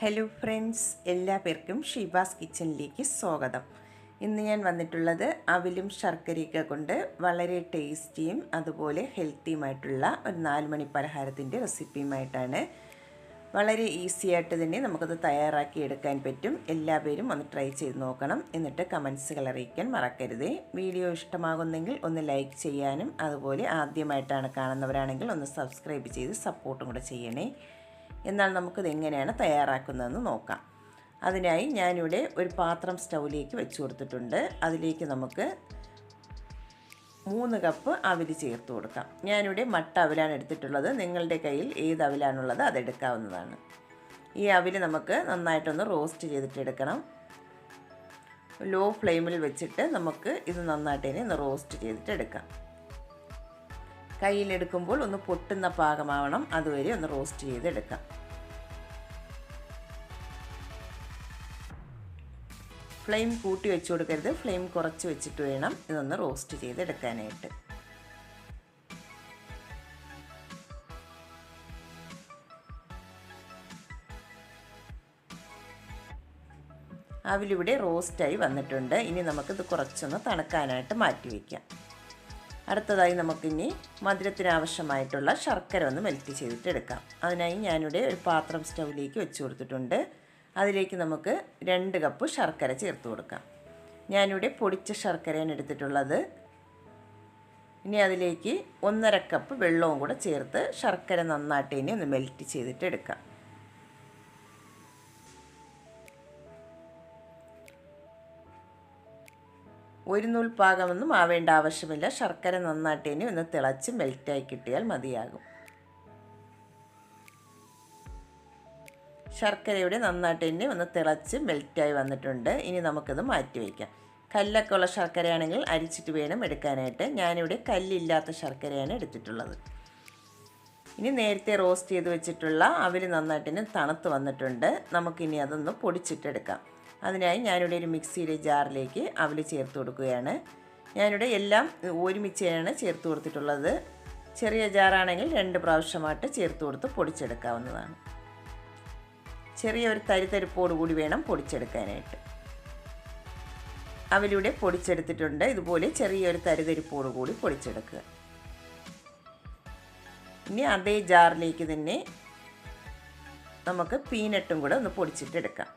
Hello friends എല്ലാ പേർക്കും ഷീബാസ് കിച്ചണിലേക്ക് സ്വാഗതം. ഇന്ന് ഞാൻ വന്നിട്ടുള്ളത് അവിലും ശർക്കരയൊക്കെ കൊണ്ട് വളരെ ടേസ്റ്റിയും അതുപോലെ ഹെൽത്തിയുമായിട്ടുള്ള ഒരു നാലുമണി പലഹാരത്തിന്റെ റെസിപ്പിയുമായിട്ടാണ്. വളരെ ഈസി ആയിട്ട് തന്നെ നമുക്കത് തയ്യാറാക്കി എടുക്കാൻ പറ്റും. എല്ലാവരും ഒന്ന് ട്രൈ ചെയ്ത് നോക്കണം. എന്നിട്ട് കമൻസുകൾ അറിയിക്കാൻ മറക്കരുതേ. വീഡിയോ ഇഷ്ടമാകുന്നെങ്കിൽ ഒന്ന് ലൈക്ക് ചെയ്യാനും അതുപോലെ ആദ്യമായിട്ടാണ് കാണുന്നവരാണെങ്കിൽ ഒന്ന് സബ്സ്ക്രൈബ് ചെയ്ത് സപ്പോർട്ടും കൂടെ ചെയ്യണേ. എന്നാൽ നമുക്കിത് എങ്ങനെയാണ് തയ്യാറാക്കുന്നതെന്ന് നോക്കാം. അതിനായി ഞാനിവിടെ ഒരു പാത്രം സ്റ്റൗവിലേക്ക് വെച്ച് കൊടുത്തിട്ടുണ്ട്. അതിലേക്ക് നമുക്ക് മൂന്ന് കപ്പ് അവിൽ ചേർത്ത് കൊടുക്കാം. ഞാനിവിടെ മട്ട അവിലാണ് എടുത്തിട്ടുള്ളത്. നിങ്ങളുടെ കയ്യിൽ ഏത് അവിലാണുള്ളത് അതെടുക്കാവുന്നതാണ് ഈ അവിൽ നമുക്ക് നന്നായിട്ടൊന്ന് റോസ്റ്റ് ചെയ്തിട്ട് എടുക്കണം. ലോ ഫ്ലെയിമിൽ വെച്ചിട്ട് നമുക്ക് ഇത് നന്നായിട്ട് ഇനി റോസ്റ്റ് ചെയ്തിട്ട് എടുക്കാം. കയ്യിലെടുക്കുമ്പോൾ ഒന്ന് പൊട്ടുന്ന പാകമാവണം. അതുവരെ ഒന്ന് റോസ്റ്റ് ചെയ്തെടുക്കാം. ഫ്ലെയിം കൂട്ടി വെച്ച് കൊടുക്കരുത്. ഫ്ലെയിം കുറച്ച് വെച്ചിട്ട് വേണം ഇതൊന്ന് റോസ്റ്റ് ചെയ്തെടുക്കാനായിട്ട്. അവിലിവിടെ റോസ്റ്റായി വന്നിട്ടുണ്ട്. ഇനി നമുക്കിത് കുറച്ചൊന്ന് തണുക്കാനായിട്ട് മാറ്റി വയ്ക്കാം അടുത്തതായി നമുക്കിനി മധുരത്തിനാവശ്യമായിട്ടുള്ള ശർക്കര ഒന്ന് മെൽറ്റ് ചെയ്തിട്ട് എടുക്കാം അതിനായി ഞാനിവിടെ ഒരു പാത്രം സ്റ്റൗവിലേക്ക് വെച്ച് കൊടുത്തിട്ടുണ്ട്. അതിലേക്ക് നമുക്ക് രണ്ട് കപ്പ് ശർക്കര ചേർത്ത് കൊടുക്കാം. ഞാനിവിടെ പൊടിച്ച ശർക്കരയാണ് എടുത്തിട്ടുള്ളത്. ഇനി അതിലേക്ക് ഒന്നര കപ്പ് വെള്ളവും കൂടെ ചേർത്ത് ശർക്കര നന്നായിട്ട് ഇനി ഒന്ന് മെൽറ്റ് ചെയ്തിട്ട് എടുക്കാം ഒരു നൂൽ പാകമൊന്നും ആവേണ്ട ആവശ്യമില്ല. ശർക്കര നന്നായിട്ട് ഇനി ഒന്ന് തിളച്ച് മെൽറ്റായി കിട്ടിയാൽ മതിയാകും. ശർക്കരയുടെ നന്നായിട്ട് തന്നെ ഒന്ന് തിളച്ച് മെൽറ്റായി വന്നിട്ടുണ്ട്. ഇനി നമുക്കിത് മാറ്റി വയ്ക്കാം. കല്ലൊക്കെ ഉള്ള ശർക്കരയാണെങ്കിൽ അരിച്ചിട്ട് വേണം എടുക്കാനായിട്ട്. ഞാനിവിടെ കല്ലില്ലാത്ത ശർക്കരയാണ് എടുത്തിട്ടുള്ളത്. ഇനി നേരത്തെ റോസ്റ്റ് ചെയ്ത് വെച്ചിട്ടുള്ള അവിൽ നന്നായിട്ട് തണുത്ത് വന്നിട്ടുണ്ട്. നമുക്കിനി അതൊന്ന് പൊടിച്ചിട്ടെടുക്കാം. അതിനായി ഞാനിവിടെ ഒരു മിക്സിയിലെ ജാറിലേക്ക് അവൽ ചേർത്ത് കൊടുക്കുകയാണ്. ഞാനിവിടെ എല്ലാം ഒരുമിച്ചാണ് ചേർത്ത് കൊടുത്തിട്ടുള്ളത്. ചെറിയ ജാറാണെങ്കിൽ രണ്ട് പ്രാവശ്യമായിട്ട് ചേർത്ത് കൊടുത്ത് പൊടിച്ചെടുക്കാവുന്നതാണ്. ചെറിയ ഒരു തരിതരിപ്പോട് കൂടി വേണം പൊടിച്ചെടുക്കാനായിട്ട്. അവലിവിടെ പൊടിച്ചെടുത്തിട്ടുണ്ട്. ഇതുപോലെ ചെറിയൊരു തരിതരിപ്പോട് കൂടി പൊടിച്ചെടുക്കുക. ഇനി അതേ ജാറിലേക്ക് തന്നെ നമുക്ക് പീനട്ടും കൂടെ ഒന്ന് പൊടിച്ചിട്ടെടുക്കാം.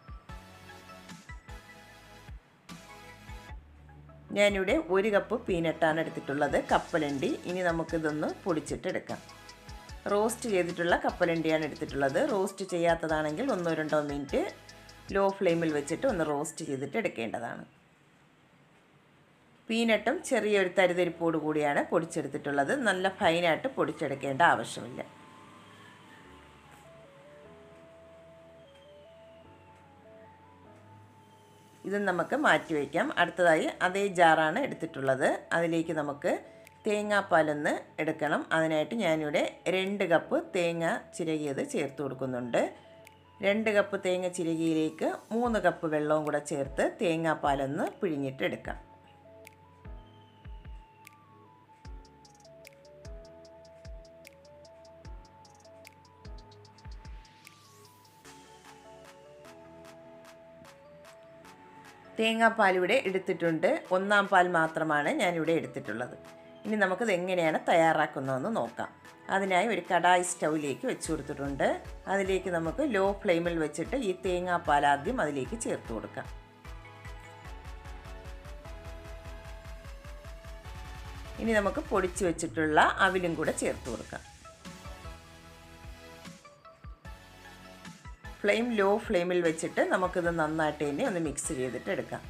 ഞാനിവിടെ ഒരു കപ്പ് പീനട്ടാണ് എടുത്തിട്ടുള്ളത്. കപ്പലണ്ടി. ഇനി നമുക്കിതൊന്ന് പൊടിച്ചിട്ടെടുക്കാം. റോസ്റ്റ് ചെയ്തിട്ടുള്ള കപ്പലണ്ടിയാണ് എടുത്തിട്ടുള്ളത്. റോസ്റ്റ് ചെയ്യാത്തതാണെങ്കിൽ ഒന്നോ രണ്ടോ മിനിറ്റ് ലോ ഫ്ലെയിമിൽ വെച്ചിട്ട് ഒന്ന് റോസ്റ്റ് ചെയ്തിട്ട് എടുക്കേണ്ടതാണ്. പീനട്ടും ചെറിയൊരു തരിതരിപ്പോട് കൂടിയാണ് പൊടിച്ചെടുത്തിട്ടുള്ളത്. നല്ല ഫൈനായിട്ട് പൊടിച്ചെടുക്കേണ്ട ആവശ്യമില്ല. ഇത് നമുക്ക് മാറ്റി വയ്ക്കാം. അടുത്തതായി അതേ ജാറാണ് എടുത്തിട്ടുള്ളത്. അതിലേക്ക് നമുക്ക് തേങ്ങാപ്പാലൊന്ന് എടുക്കണം. അതിനായിട്ട് ഞാനിവിടെ രണ്ട് കപ്പ് തേങ്ങ ചിരകിയത് ചേർത്ത് കൊടുക്കുന്നുണ്ട്. രണ്ട് കപ്പ് തേങ്ങ ചിരകിയിലേക്ക് മൂന്ന് കപ്പ് വെള്ളവും കൂടെ ചേർത്ത് തേങ്ങാപ്പാലൊന്ന് പിഴിഞ്ഞിട്ടെടുക്കാം തേങ്ങാപ്പാൽ ഇവിടെ എടുത്തിട്ടുണ്ട്. ഒന്നാം പാൽ മാത്രമാണ് ഞാനിവിടെ എടുത്തിട്ടുള്ളത്. ഇനി നമുക്കിത് എങ്ങനെയാണ് തയ്യാറാക്കുന്നതെന്ന് നോക്കാം. അതിനായി ഒരു കടായി സ്റ്റൗവിലേക്ക് വെച്ച് കൊടുത്തിട്ടുണ്ട്. അതിലേക്ക് നമുക്ക് ലോ ഫ്ലെയിമിൽ വെച്ചിട്ട് ഈ തേങ്ങാപ്പാൽ ആദ്യം അതിലേക്ക് ചേർത്ത് കൊടുക്കാം. ഇനി നമുക്ക് പൊടിച്ച് വെച്ചിട്ടുള്ള അവിലും കൂടെ ചേർത്ത് കൊടുക്കാം. ഫ്ലെയിം ലോ ഫ്ലെയിമിൽ വെച്ചിട്ട് നമുക്കിത് നന്നായിട്ട് തന്നെ ഒന്ന് മിക്സ് ചെയ്തിട്ട് എടുക്കാം.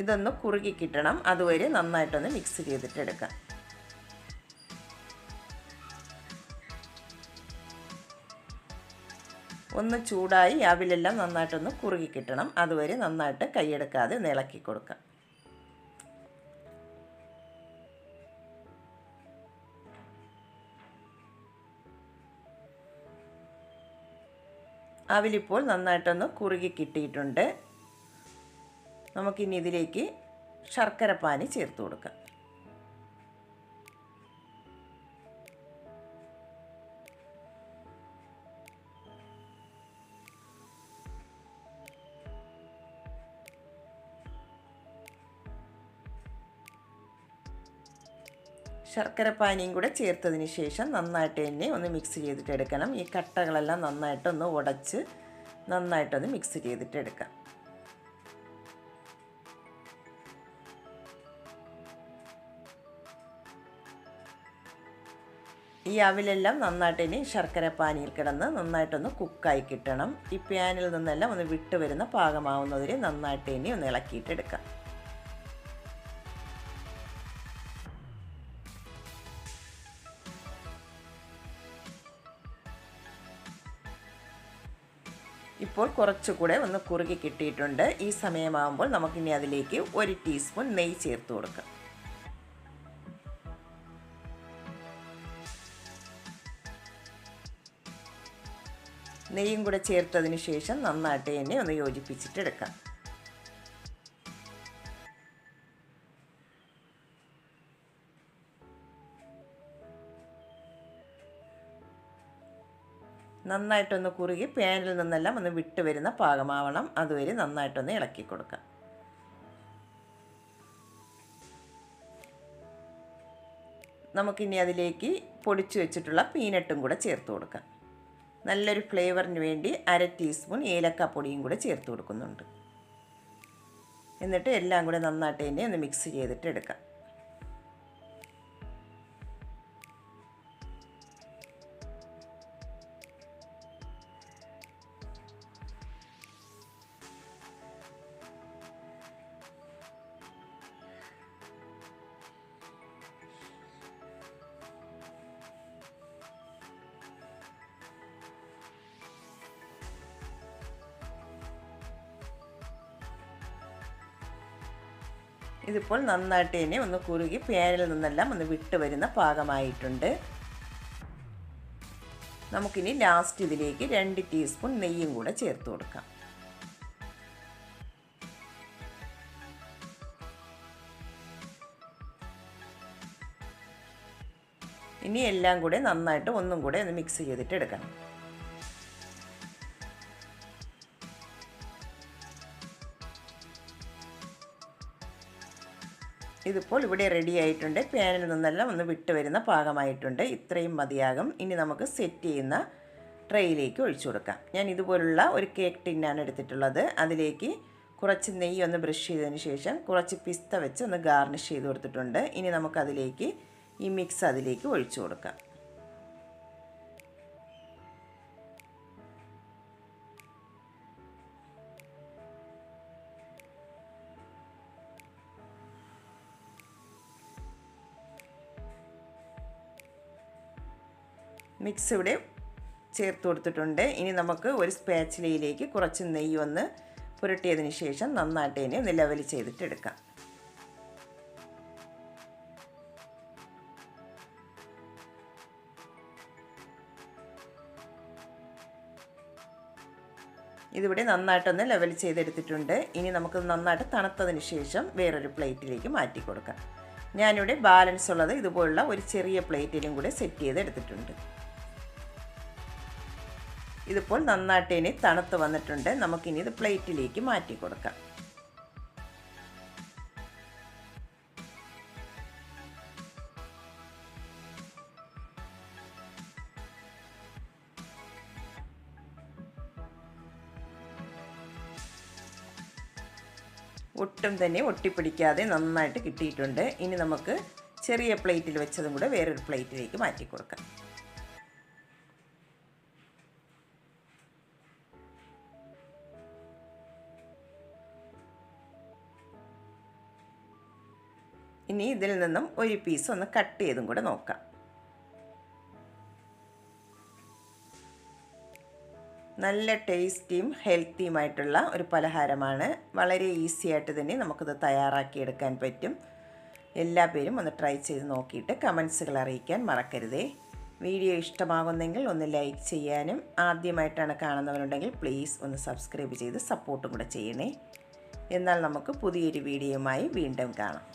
ഇതൊന്ന് കുറുകി കിട്ടണം. അതുവരെ നന്നായിട്ടൊന്ന് മിക്സ് ചെയ്തിട്ട് എടുക്കാം. ഒന്ന് ചൂടായി അവിലെല്ലാം നന്നായിട്ടൊന്ന് കുറുകി കിട്ടണം. അതുവരെ നന്നായിട്ട് കൈയെടുക്കാതെ ഇളക്കി കൊടുക്കാം. അവിലിപ്പോൾ നന്നായിട്ടൊന്ന് കുറുകി കിട്ടിയിട്ടുണ്ട്. നമുക്കിനി ഇതിലേക്ക് ശർക്കര പാനി ചേർത്ത് കൊടുക്കാം. ശർക്കര പാനിയും കൂടെ ചേർത്തതിന് ശേഷം നന്നായിട്ട് തന്നെ ഒന്ന് മിക്സ് ചെയ്തിട്ട് എടുക്കണം. ഈ കട്ടകളെല്ലാം നന്നായിട്ടൊന്ന് ഉടച്ച് നന്നായിട്ടൊന്ന് മിക്സ് ചെയ്തിട്ട് എടുക്കാം. ഈ അവിലെല്ലാം നന്നായിട്ട് ഇനി ശർക്കര പാനിയിൽ കിടന്ന് നന്നായിട്ടൊന്ന് കുക്കായി കിട്ടണം. ഈ പാനിൽ നിന്നെല്ലാം ഒന്ന് വിട്ട് വരുന്ന നന്നായിട്ട് ഇനി ഒന്ന് ഇളക്കിയിട്ടെടുക്കാം ഇപ്പോൾ കുറച്ചുകൂടെ ഒന്ന് കുറുകി കിട്ടിയിട്ടുണ്ട്. ഈ സമയമാകുമ്പോൾ നമുക്കിനി അതിലേക്ക് ഒരു ടീസ്പൂൺ നെയ്യ് ചേർത്ത് കൊടുക്കാം. നെയ്യും കൂടെ ചേർത്തതിന് ശേഷം നന്നായിട്ട് തന്നെ ഒന്ന് യോജിപ്പിച്ചിട്ടെടുക്കാം നന്നായിട്ടൊന്ന് കുറുകി പാനിൽ നിന്നെല്ലാം ഒന്ന് വിട്ട് വരുന്ന പാകമാവണം. അതുവരെ നന്നായിട്ടൊന്ന് ഇളക്കി കൊടുക്കുക. നമുക്കിനി അതിലേക്ക് പൊടിച്ചു വെച്ചിട്ടുള്ള പീനട്ടും കൂടെ ചേർത്ത് കൊടുക്കാം നല്ലൊരു ഫ്ലേവറിന് വേണ്ടി അര ടീസ്പൂൺ ഏലക്കാപ്പൊടിയും കൂടെ ചേർത്ത് കൊടുക്കുന്നുണ്ട്. എന്നിട്ട് എല്ലാം കൂടെ നന്നായിട്ട് തന്നെ ഒന്ന് മിക്സ് ചെയ്തിട്ട് എടുക്കാം ഇതിപ്പോൾ നന്നായിട്ട് തന്നെ ഒന്ന് കുറുകി പാനിൽ നിന്നെല്ലാം ഒന്ന് വിട്ട് വരുന്ന പാകമായിട്ടുണ്ട്. നമുക്കിനി ലാസ്റ്റ് ഇതിലേക്ക് രണ്ട് ടീസ്പൂൺ നെയ്യും കൂടെ ചേർത്ത് കൊടുക്കാം. ഇനി എല്ലാം കൂടെ നന്നായിട്ട് ഒന്നും കൂടെ ഒന്ന് മിക്സ് ചെയ്തിട്ട് എടുക്കണം. ഇതിപ്പോൾ ഇവിടെ റെഡി ആയിട്ടുണ്ട്. പാനിൽ നിന്നെല്ലാം ഒന്ന് വിട്ട് വരുന്ന പാകമായിട്ടുണ്ട്. ഇത്രയും മതിയാകും. ഇനി നമുക്ക് സെറ്റ് ചെയ്യുന്ന ട്രേയിലേക്ക് ഒഴിച്ചു കൊടുക്കാം. ഞാൻ ഇതുപോലുള്ള ഒരു കേക്ക് ടിന്നാണ് എടുത്തിട്ടുള്ളത്. അതിലേക്ക് കുറച്ച് നെയ്യ് ഒന്ന് ബ്രഷ് ചെയ്തതിന് ശേഷം കുറച്ച് പിസ്ത വെച്ച് ഒന്ന് ഗാർണിഷ് ചെയ്ത് കൊടുത്തിട്ടുണ്ട്. ഇനി നമുക്കതിലേക്ക് ഈ മിക്സ് അതിലേക്ക് ഒഴിച്ചു കൊടുക്കാം. മിക്സ് ഇവിടെ ചേർത്ത് കൊടുത്തിട്ടുണ്ട്. ഇനി നമുക്ക് ഒരു സ്പാച്ചിലയിലേക്ക് കുറച്ച് നെയ്യ് ഒന്ന് പുരട്ടിയതിന് ശേഷം നന്നായിട്ട് ഇനി ഒന്ന് ലെവൽ ചെയ്തിട്ട് എടുക്കാം. ഇതിവിടെ നന്നായിട്ടൊന്ന് ലെവൽ ചെയ്തെടുത്തിട്ടുണ്ട്. ഇനി നമുക്ക് നന്നായിട്ട് തണുത്തതിന് ശേഷം വേറൊരു പ്ലേറ്റിലേക്ക് മാറ്റി കൊടുക്കാം. ഞാനിവിടെ ബാലൻസ് ഉള്ളത് ഇതുപോലുള്ള ഒരു ചെറിയ പ്ലേറ്റിലും കൂടെ സെറ്റ് ചെയ്തെടുത്തിട്ടുണ്ട്. ഇതിപ്പോൾ നന്നായിട്ട് ഇനി തണുത്ത് വന്നിട്ടുണ്ട്. നമുക്കിനി ഇത് പ്ലേറ്റിലേക്ക് മാറ്റി കൊടുക്കാം. ഒട്ടും തന്നെ ഒട്ടിപ്പിടിക്കാതെ നന്നായിട്ട് കിട്ടിയിട്ടുണ്ട്. ഇനി നമുക്ക് ചെറിയ പ്ലേറ്റിൽ വെച്ചതും കൂടെ വേറൊരു പ്ലേറ്റിലേക്ക് മാറ്റി കൊടുക്കാം. ഇനി ഇതിൽ നിന്നും ഒരു പീസ് ഒന്ന് കട്ട് ചെയ്തും കൂടെ നോക്കാം. നല്ല ടേസ്റ്റിയും ഹെൽത്തിയുമായിട്ടുള്ള ഒരു പലഹാരമാണ്. വളരെ ഈസി ആയിട്ട് തന്നെ നമുക്കിത് തയ്യാറാക്കിയെടുക്കാൻ പറ്റും. എല്ലാ പേരും ഒന്ന് ട്രൈ ചെയ്ത് നോക്കിയിട്ട് കമൻസുകൾ അറിയിക്കാൻ മറക്കരുതേ. വീഡിയോ ഇഷ്ടമാകുന്നെങ്കിൽ ഒന്ന് ലൈക്ക് ചെയ്യാനും ആദ്യമായിട്ടാണ് കാണുന്നവരുണ്ടെങ്കിൽ പ്ലീസ് ഒന്ന് സബ്സ്ക്രൈബ് ചെയ്ത് സപ്പോർട്ടും കൂടെ ചെയ്യണേ. എന്നാൽ നമുക്ക് പുതിയൊരു വീഡിയോയുമായി വീണ്ടും കാണാം.